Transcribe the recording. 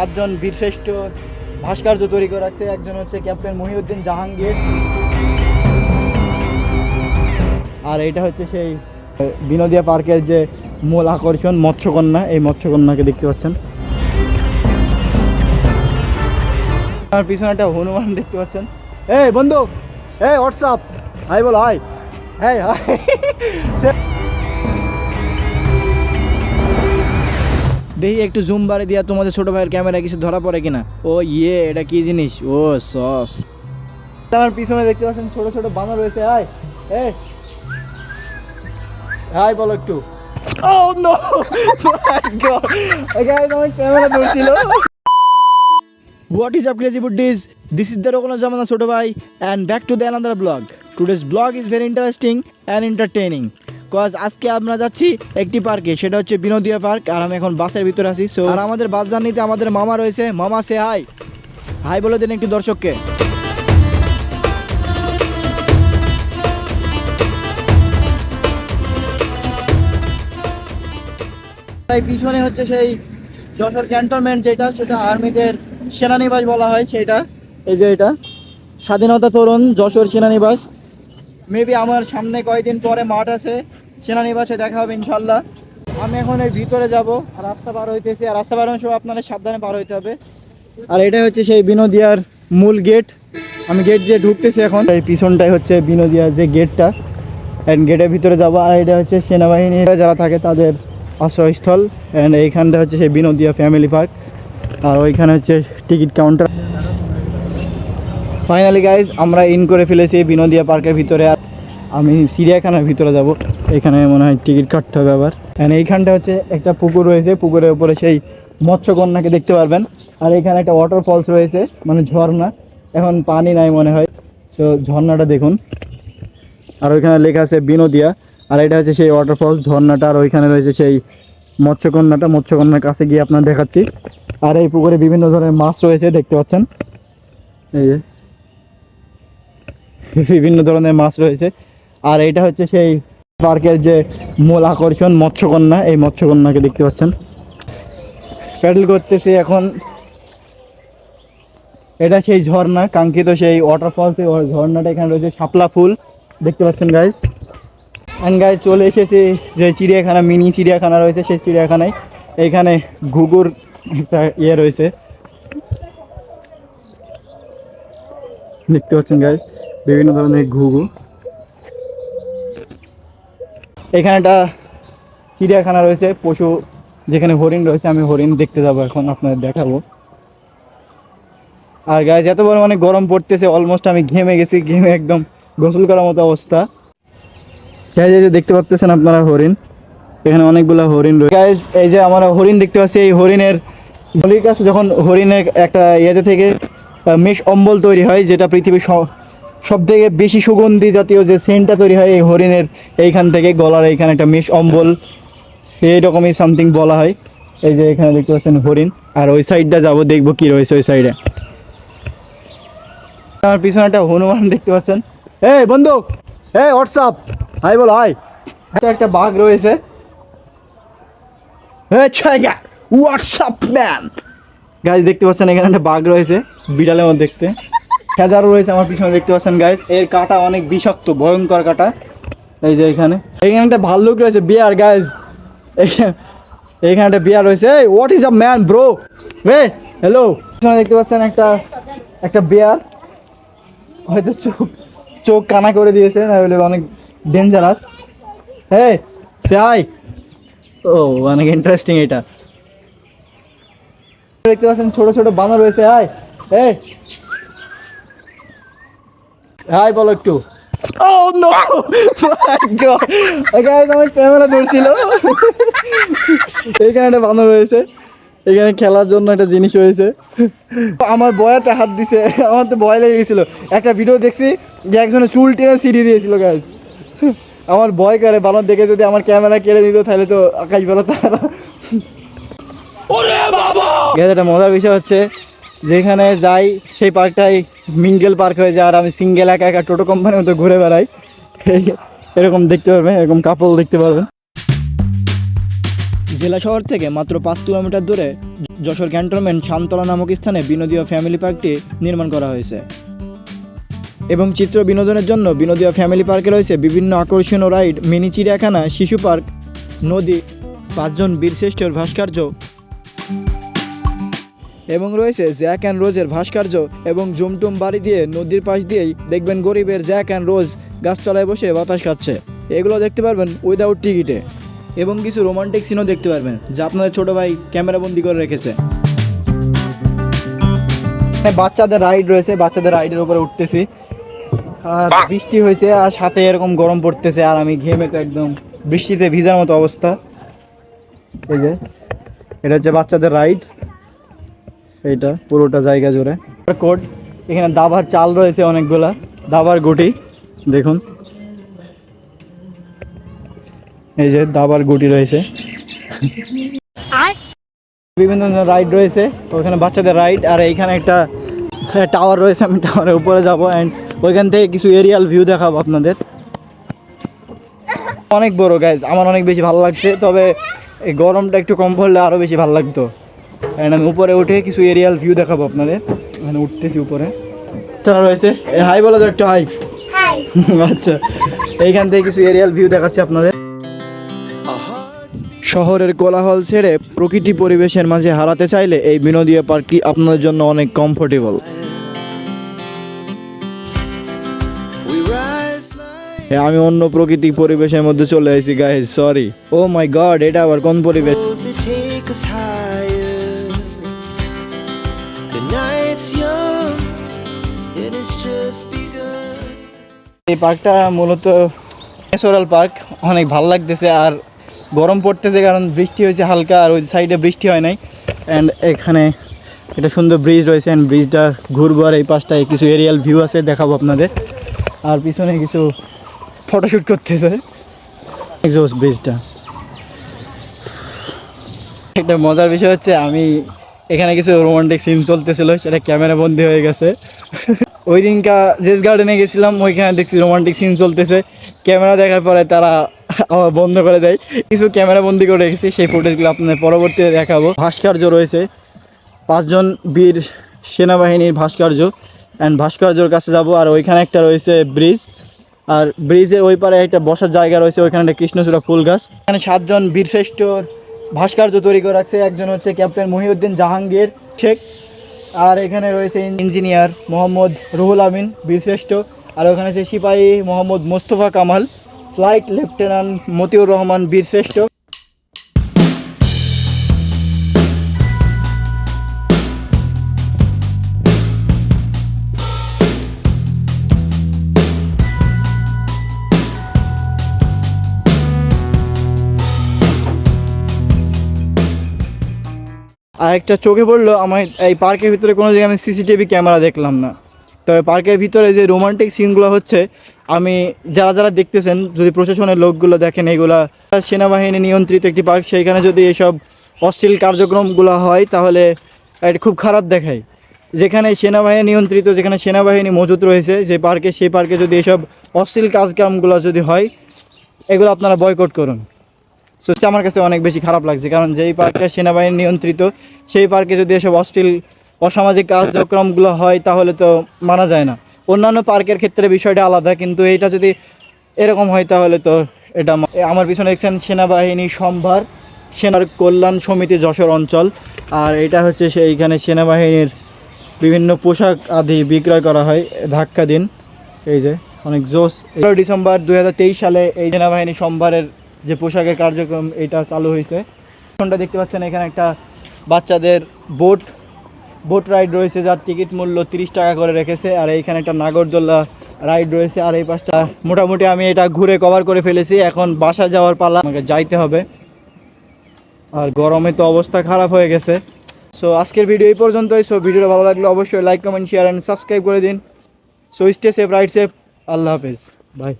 সাতজন বীরশ্রেষ্ঠ ভাস্কর্য তৈরি করে একজন হচ্ছে ক্যাপ্টেন মহিউদ্দিন জাহাঙ্গীর। আর এটা হচ্ছে সেই বিনোদিয়া পার্কের যে মূল আকর্ষণ, মৎস্যকন্যা। এই মৎস্যকন্যাকে দেখতে পাচ্ছেন। আমার পিছনে একটা হনুমান দেখতে পাচ্ছেন। এই, বন্ধু! এই হোয়াটসঅ্যাপ হাই, বলো, হাই। হ্যাঁ হাই। দেখি একটু জুম বাড়ি দিয়া তোমাদের ছোট ভাইয়ের ক্যামেরা কিছু ধরা পড়ে কিনা। ও ইয়ে এটা কি জিনিস? ও সস। তার পিছনে দেখতে পাচ্ছেন ছোট ছোট বানর রয়েছে হাই এই হাই বলো একটু। ও নো মাই গড এই ক্যামেরা ধরছিল। What is up crazy buddies this is the রকম জামানা ছোট ভাই and back to the another blog today's blog is very interesting and entertaining cause আজকে আমরা যাচ্ছি একটি পার্কে সেটা হচ্ছে বিনোদিয়া পার্ক আর আমি এখন বাসের ভিতরে আছি সো আর আমাদের বাস জার্নিতে আমাদের মামা রয়েছে। মামা সে হাই হাই বলে দেন একটু দর্শককে। তাই পিছনে হচ্ছে সেই যশোর ক্যান্টনমেন্ট যেটা, সেটা আর্মিদের সেনানিবাস বলা হয় সেটা এই যে এটা। স্বাধীনতা তরুণ যশোর সেনানিবাস। মেবি আমার সামনে কয়েকদিন পরে মাঠ আছে। সেনানিবাসে দেখা হবে ইনশাল্লাহ আমি এখন এর ভিতরে যাব আর রাস্তা পার হইতেছি। আর রাস্তা পার হওয়ার আপনাদের সাবধানে পার হইতে হবে। আর এটা হচ্ছে সেই বিনোদিয়ার মূল গেট আমি গেট দিয়ে ঢুকতেছি এখন। এই পিছনটাই হচ্ছে বিনোদিয়ার যে গেটটা অ্যান্ড গেটের ভিতরে যাব। আর এটা হচ্ছে সেনাবাহিনী। যারা থাকে তাদের আশ্রয়স্থল। অ্যান্ড এইখানটা হচ্ছে সেই বিনোদিয়া ফ্যামিলি পার্ক আর ওইখানে হচ্ছে টিকিট কাউন্টার ফাইনালি গাইজ আমরা ইন করে ফেলেছি বিনোদিয়া পার্কের ভিতরে। আর আমি চিড়িয়াখানার ভিতরে যাব। এখানে মনে হয় টিকিট কাটতে হবে আবার। অ্যান্ড এইখানটা হচ্ছে একটা পুকুর রয়েছে। পুকুরের উপরে সেই মৎস্যকন্যাকে দেখতে পারবেন। আর এখানে একটা ওয়াটার ফলস রয়েছে মানে ঝর্ণা। এখন পানি নাই মনে হয়। সো ঝর্ণাটা দেখুন। আর ওইখানে লেখা আছে বিনোদিয়া। আর এটা হচ্ছে সেই ওয়াটারফলস ঝর্ণাটা। আর ওইখানে রয়েছে সেই মৎস্যকন্যাটা। মৎস্যকন্যার কাছে গিয়ে আপনার দেখাচ্ছি। আর এই পুকুরে বিভিন্ন ধরনের মাছ রয়েছে, দেখতে পাচ্ছেন। এই যে। বিভিন্ন ধরনের মাছ রয়েছে। আর এটা হচ্ছে সেই পার্কের যে মূল আকর্ষণ মৎস্যকন্যা, এই মৎস্যকন্যাকে দেখতে পাচ্ছেন। প্যাডেল করতেছি এখন। এটা সেই ঝর্ণা, কাঙ্ক্ষিত সেই ওয়াটারফলস এই ঝর্ণাটা এখানে রয়েছে শাপলা ফুল। দেখতে পাচ্ছেন গাইস অ্যান্ড গাইজ চলে এসেছি যে চিড়িয়াখানা, মিনি চিড়িয়াখানা রয়েছে, সেই চিড়িয়াখানায়। এইখানে ঘুঘুর একটা ইয়ে রয়েছে। দেখতে পাচ্ছেন গাইজ বিভিন্ন ধরনের ঘুঘু। এখানে একটা চিড়িয়াখানা রয়েছে, পশু, যেখানে হরিণ রয়েছে, আমি হরিণ দেখতে যাব এখন, আপনাদের দেখাবো। আর গায়ে এত বড় মানে গরম পড়তেছে অলমোস্ট আমি ঘেমে গেছি, ঘেমে একদম গোসল করার মতো অবস্থা। এই যে দেখতে পাচ্ছেন আপনারা হরিণ, এখানে অনেকগুলো হরিণ রয়েছে গাইজ এই যে আমরা হরিণ দেখতে পাচ্ছি, এই হরিণের গলির কাছে যখন হরিণের একটা ইয়েতে থেকে মেষ অম্বল তৈরি হয়, যেটা পৃথিবীর সব থেকে বেশি সুগন্ধি জাতীয় যে সেন্টটা তৈরি হয় এই হরিণের, এইখান থেকে গলার এইখানে একটা মেষ অম্বল, এইরকমই সামথিং বলা হয়। এই যে এখানে দেখতে পাচ্ছেন হরিণ। আর ওই সাইডটা যাব, দেখব কি রয়েছে ওই সাইডে আমার পিছনে একটা হনুমান দেখতে পাচ্ছেন। এই বন্ধু, এই হোয়াটসঅ্যাপ হাই বলো হাই একটা বাঘ রয়েছে। হোয়াটসঅ্যাপ ম্যান গাইজ দেখতে পাচ্ছেন এখানে একটা বাঘ রয়েছে, বিড়ালের মধ্যে দেখতে। খেজারও রয়েছে আমার পিছনে দেখতে পাচ্ছেন গাইস এর কাটা অনেক বিষাক্ত, ভয়ঙ্কর কাটা। এই যে এখানে। এখানে একটা ভাল্লুক রয়েছে বিয়ার গাইজ এখানে একটা বিয়ার রয়েছে। What is a man bro hey hello পিছনে দেখতে পাচ্ছেন একটা একটা বিয়ার হয়তো চোখ চোখ কানা করে দিয়েছে, না হলে অনেক ডেঞ্জারাস হ্যাঁ সে আই ও, অনেক ইন্টারেস্টিং এটা। দেখতে পাচ্ছেন, ছোট ছোট বানর রয়েছে আয় এই হাই বলো একটু। ও নো এখানে আমার ক্যামেরা ধরছিল। এখানে একটা বানর রয়েছে এখানে খেলার জন্য একটা জিনিস রয়েছে আমার বয়াতে হাত দিছে। আমার তো ভয় লেগে গেছিল। একটা ভিডিও দেখছি যে একজনে চুল টেনে সিঁড়ি দিয়েছিল গাছ আমার ভয় করে বানর দেখে যদি আমার ক্যামেরা কেড়ে দিত তাহলে তো আকাশ বেরো তারা একটা মজার বিষয় হচ্ছে যেখানে যাই, সেই পার্কটাই মিঙ্গেল পার্ক হয়ে যায়, আর আমি সিঙ্গেল একা একা টোটো কোম্পানির মতো ঘুরে বেড়াই। এরকম দেখতে পারবেন, এরকম কাপড় দেখতে পারবেন। জেলা শহর থেকে মাত্র পাঁচ কিলোমিটার দূরে যশোর ক্যান্টনমেন্ট শামতলা নামক স্থানে বিনোদীয় ফ্যামিলি পার্কটি নির্মাণ করা হয়েছে। এবং চিত্র বিনোদনের জন্য বিনোদীয় ফ্যামিলি পার্কে রয়েছে বিভিন্ন আকর্ষণীয় রাইড মিনি চিড়িয়াখানা, শিশু পার্ক নদী, পাঁচজন বীরশ্রেষ্ঠের ভাস্কর্য এবং রয়েছে জ্যাক অ্যান্ড রোজের ভাস্কর্য এবং জুমটুম বাড়ি দিয়ে নদীর পাশ দিয়েই দেখবেন গরিবের জ্যাক অ্যান্ড রোজ গাছতলায় বসে বাতাস খাচ্ছে। এগুলো দেখতে পারবেন উইদাউট টিকিটে এবং কিছু রোমান্টিক সিনও দেখতে পারবেন যা আপনাদের ছোটো ভাই ক্যামেরাবন্দি করে রেখেছে। এখানে বাচ্চাদের রাইড রয়েছে বাচ্চাদের রাইডের উপরে উঠতেছি। আর বৃষ্টি হয়েছে আর সাথে এরকম গরম পড়তেছে আর আমি ঘেমে তো একদম বৃষ্টিতে ভিজার মতো অবস্থা। এই যে এটা হচ্ছে বাচ্চাদের রাইড এইটা পুরোটা জায়গা জুড়ে। কোড এখানে দাবার চাল রয়েছে অনেকগুলা দাবার গুটি দেখুন। এই যে দাবার গুটি রয়েছে। বিভিন্ন ধরনের রাইড রয়েছে ওখানে বাচ্চাদের রাইড আর এইখানে একটা টাওয়ার রয়েছে আমি টাওয়ারের উপরে যাব অ্যান্ড ওইখান থেকে কিছু এরিয়াল ভিউ দেখাবো আপনাদের। অনেক বড় গাইজ আমার অনেক বেশি ভালো লাগছে তবে এই গরমটা একটু কম পড়লে আরও বেশি ভালো লাগতো। অ্যান্ড আমি উপরে উঠে কিছু এরিয়াল ভিউ দেখাবো আপনাদের। এখানে উঠতেছি উপরে। তারা রয়েছে হাই বলো তো একটু হাই আচ্ছা এইখান থেকে কিছু এরিয়াল ভিউ দেখাচ্ছি আপনাদের। শহরের কোলাহল ছেড়ে প্রকৃতি পরিবেশের মাঝে হারাতে চাইলে এই বিনোদীয় পার্কটি আপনাদের জন্য অনেক কমফোর্টেবল আমি অন্য প্রকৃতি পরিবেশের মধ্যে চলে এসেছি guys sorry oh my god এটা আবার কোন পরিবেশ? এই পার্কটা মূলত ন্যাচারাল পার্ক, অনেক ভালো লাগতেছে আর গরম পড়তেছে কারণ বৃষ্টি হয়েছে হালকা আর ওই সাইডে বৃষ্টি হয় নাই। অ্যান্ড এখানে একটা সুন্দর ব্রিজ রয়েছে অ্যান্ড ব্রিজটা ঘুরবো আর এই পাশটায় কিছু এরিয়াল ভিউ আছে, দেখাবো আপনাদের। আর পিছনে কিছু ফটোশ্যুট করতেছে। এক্সোস ব্রিজটা একটা মজার বিষয় হচ্ছে আমি এখানে কিছু রোমান্টিক সিন চলতেছিল, সেটা ক্যামেরা বন্দি হয়ে গেছে। ওই দিনকা জেস গার্ডেনে গেছিলাম, ওইখানে দেখছি রোমান্টিক সিন চলতেছে। ক্যামেরা দেখার পরে তারা আবার বন্ধ করে দেয়। কিছু ক্যামেরা বন্দি করে রেখেছি, সেই ফুটেজগুলো আপনাদের পরবর্তীতে দেখাবো। ভাস্কর্য রয়েছে। পাঁচজন বীর সেনাবাহিনীর ভাস্কর্য। অ্যান্ড ভাস্কর্যর কাছে যাব, আর ওইখানে একটা রয়েছে ব্রিজ আর ব্রিজের ওই পারে একটা বসার জায়গা রয়েছে, ওইখানে একটা কৃষ্ণচূড়া ফুল গাছ। এখানে সাতজন বীরশ্রেষ্ঠ ভাস্কর্য তৈরি করে রাখছে। একজন হচ্ছে ক্যাপ্টেন মহিউদ্দিন জাহাঙ্গীর শেখ। আর এখানে রয়েছে ইঞ্জিনিয়ার মোহাম্মদ রুহুল আমিন, বীরশ্রেষ্ঠ। আর ওখানে আছে সিপাহী মোহাম্মদ মোস্তফা কামাল, ফ্লাইট লেফটেন্যান্ট মতিউর রহমান, বীরশ্রেষ্ঠ। আর একটা চোখে পড়ল আমার এই পার্কের ভিতরে কোনো জায়গায় আমি সিসিটিভি ক্যামেরা দেখলাম না। তবে পার্কের ভিতরে যে রোমান্টিক সিনগুলো হচ্ছে, আমি, যারা যারা দেখতেছেন, যদি প্রশাসনের লোকগুলো দেখেন এইগুলা, সেনাবাহিনী নিয়ন্ত্রিত একটি পার্ক, সেইখানে যদি এসব অশ্লীল কার্যক্রমগুলো হয়, তাহলে এটা খুব খারাপ দেখায়। যেখানে সেনাবাহিনী নিয়ন্ত্রিত, যেখানে সেনাবাহিনী মজুত রয়েছে, যে পার্কে, সেই পার্কে যদি এসব অশ্লীল কাজকামগুলো যদি হয়, এগুলো আপনারা বয়কট করুন। সো আমার কাছে অনেক বেশি খারাপ লাগছে, কারণ যেই পার্কটা সেনাবাহিনী নিয়ন্ত্রিত, সেই পার্কে যদি এসব অশ্লীল, অসামাজিক কার্যক্রমগুলো হয়, তাহলে তো মানা যায় না। অন্যান্য পার্কের ক্ষেত্রে বিষয়টা আলাদা, কিন্তু এইটা যদি এরকম হয়, তাহলে তো এটা আমার পিছনে দেখছেন সেনাবাহিনী সম্ভার, সেনার কল্যাণ সমিতি যশোর অঞ্চল, আর এটা হচ্ছে সেইখানে সেনাবাহিনীর বিভিন্ন পোশাক আদি বিক্রয় করা হয়, ধাক্কা দিন। এই যে, অনেক জোস ডিসেম্বর দু হাজার তেইশ সালে এই সেনাবাহিনী সম্ভারের যে পোশাকের কার্যক্রম এটা চালু হয়েছে। এখনটা দেখতে পাচ্ছেন, এখানে একটা বাচ্চাদের বোট বোট রাইড রয়েছে, যার টিকিট মূল্য তিরিশ টাকা করে রেখেছে, আর এইখানে একটা নাগরদোল্লা রাইড রয়েছে, আর এই পাশটা মোটামুটি আমি এটা ঘুরে কভার করে ফেলেছি। এখন বাসা যাওয়ার পালা, আমাকে যাইতে হবে। আর গরমে তো অবস্থা খারাপ হয়ে গেছে। সো আজকের ভিডিও এই পর্যন্তই। সো ভিডিওটা ভালো লাগলে অবশ্যই like comment share and subscribe করে দিন। So stay safe right safe আল্লাহ হাফেজ। বাই